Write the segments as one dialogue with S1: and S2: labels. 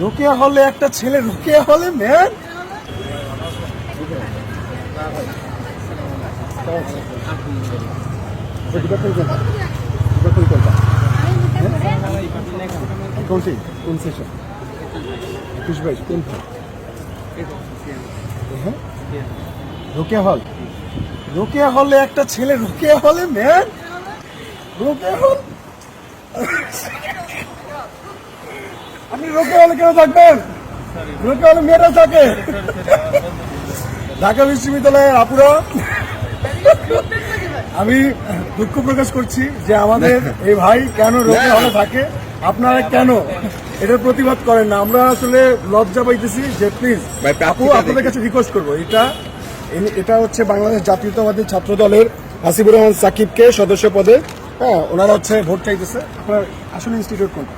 S1: রোকেয়া হলে একটা ছেলে রোকেয়া হলে ম্যান? কোনটি কোন সেশন একুশ বাইশ কোন হ্যাঁ? রোকেয়া হল রোকেয়া হলে একটা ছেলে রোকেয়া হলে ম্যান? রোকেয়া হল আপনি রোকেয়া হলে কেন থাকবেন? রোকেয়া হলে মেয়েরা থাকে। ঢাকা বিশ্ববিদ্যালয়ের আপুরা। আমি দুঃখ প্রকাশ করছি যে আমাদের এই ভাই কেন রোগে হলে থাকে? আপনারা কেন? এটার প্রতিবাদ করেন না। আমরা আসলে লজ্জা পাইতেছি যে প্লিজ আপু আপনাদের কাছে রিকোয়েস্ট করব। এটা এটা হচ্ছে বাংলাদেশ জাতীয়তাবাদী ছাত্র দলের হাসিবুর রহমান সাকিবকে সদস্য পদে। হ্যাঁ ওনারা হচ্ছে ভোট চাইতেছে। আপনার আসলে ইনস্টিটিউট কোনটা?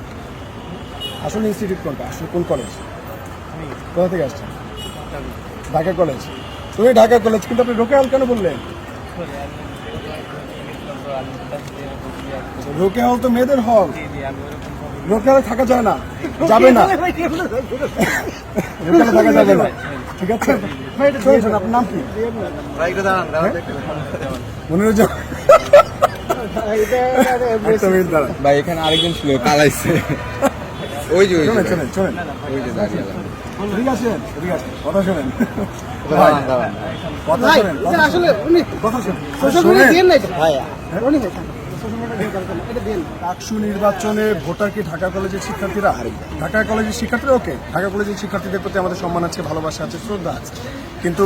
S1: আসলে ইনস্টিটিউট কোনটা? আসলে কোন কলেজ কোথা থেকে আসছেন? ঢাকা কলেজ তুমি ঢাকা কলেজ কিন্তু আপনি রোকেয়াল কেন বললেন? রোকে হল তো মেয়েদের হল। রোকে হলে থাকা যায় না, যাবে না। থাকা যাবে না। ঠিক আছে? আপনার নাম কি?
S2: ভাই, এখানে আরেকজন ছিল, পালাইছে। ওই যে
S1: শোনেন শোনেন শোনেন।
S2: ওই যে দাঁড়িয়ে
S1: ঠিক আছে ঠিক আছে কথা শোনেন।
S2: দাঁড়ান, দাঁড়ান।
S1: কথা শোনেন
S3: আসলে উনি
S1: কথা শোনেন
S3: সোশ্যাল মিডিয়া দিয়ে নাই ভাই উনি হয়েছেন সোশ্যাল মিডিয়া দিয়ে করেন এটা দিন।
S1: ডাকসু নির্বাচনে ভোটার কি ঢাকা কলেজের শিক্ষার্থীরা? ঢাকা কলেজের শিক্ষার্থীরা ওকে। ঢাকা কলেজের শিক্ষার্থীদের প্রতি আমাদের সম্মান আছে ভালোবাসা আছে শ্রদ্ধা আছে। কিন্তু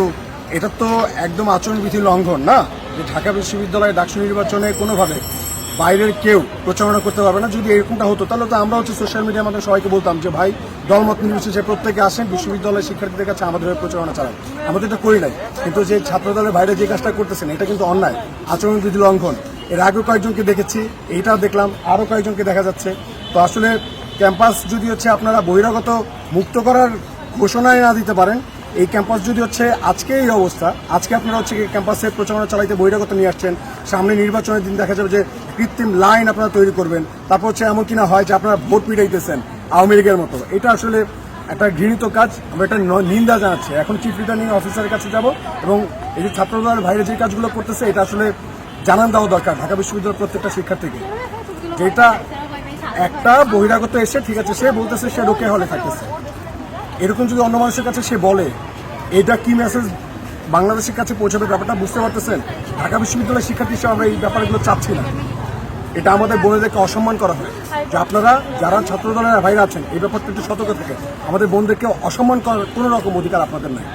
S1: এটা তো একদম আচরণবিধি লঙ্ঘন না? যে ঢাকা বিশ্ববিদ্যালয়ে ডাকসু নির্বাচনে কোনোভাবে বাইরের কেউ প্রচারণা করতে পারবে না। যদি এরকমটা হতো, তাহলে তো আমরা হচ্ছে সোশ্যাল মিডিয়ার মাধ্যমে সবাইকে বলতাম যে, ভাই, দলমত নির্বিশেষে প্রত্যেকে আসেন, বিশ্ববিদ্যালয়ের শিক্ষার্থীদের কাছে আমাদের হয়ে প্রচারণা চালান। আমরা তো এটা করি নাই। কিন্তু যে ছাত্রদলের বাইরে যে কাজটা করতেছেন, এটা কিন্তু অন্যায়। আচরণবিধি লঙ্ঘন। এর আগেও কয়েকজনকে দেখেছি, এইটাও দেখলাম, আরও কয়েকজনকে দেখা যাচ্ছে। তো আসলে ক্যাম্পাস যদি হচ্ছে আপনারা বহিরাগত মুক্ত করার ঘোষণায় না দিতে পারেন এই ক্যাম্পাস যদি হচ্ছে আজকে এই অবস্থা, আজকে আপনারা হচ্ছে ক্যাম্পাসে প্রচারণা চালাইতে বহিরাগত নিয়ে আসছেন, সামনে নির্বাচনের দিন দেখা যাবে যে কৃত্রিম লাইন আপনারা তৈরি করবেন, তারপর হচ্ছে এমন কিনা হয় যে আপনারা ভোট পিটাইতেছেন আওয়ামী লীগের মতো। এটা আসলে একটা ঘৃণিত কাজ, আমরা একটা নিন্দা জানাচ্ছি। এখন চিফ রিটার্নিং অফিসারের কাছে যাব এবং এই যে ছাত্রদলের বাইরে যে কাজগুলো করতেছে, এটা আসলে জানান দেওয়া দরকার ঢাকা বিশ্ববিদ্যালয়ের প্রত্যেকটা শিক্ষার্থীকে। যেটা একটা বহিরাগত এসে ঠিক আছে, সে বলতেছে সে রোকে হলে থাকতেছে। এরকম যদি অন্য মানুষের কাছে সে বলে, এটা কি মেসেজ বাংলাদেশের কাছে পৌঁছাবে ব্যাপারটা বুঝতে পারতেছেন? ঢাকা বিশ্ববিদ্যালয়ের শিক্ষার্থী হিসেবে আমরা এই ব্যাপারগুলো চাচ্ছি না। এটা আমাদের বোনেদেরকে অসম্মান করা হয়। যে আপনারা যারা ছাত্র দলের ভাইরা আছেন, এই ব্যাপারটা একটু সতর্ক থাকে আমাদের বোনদেরকে অসম্মান করার কোনো রকম অধিকার আপনাদের নাই।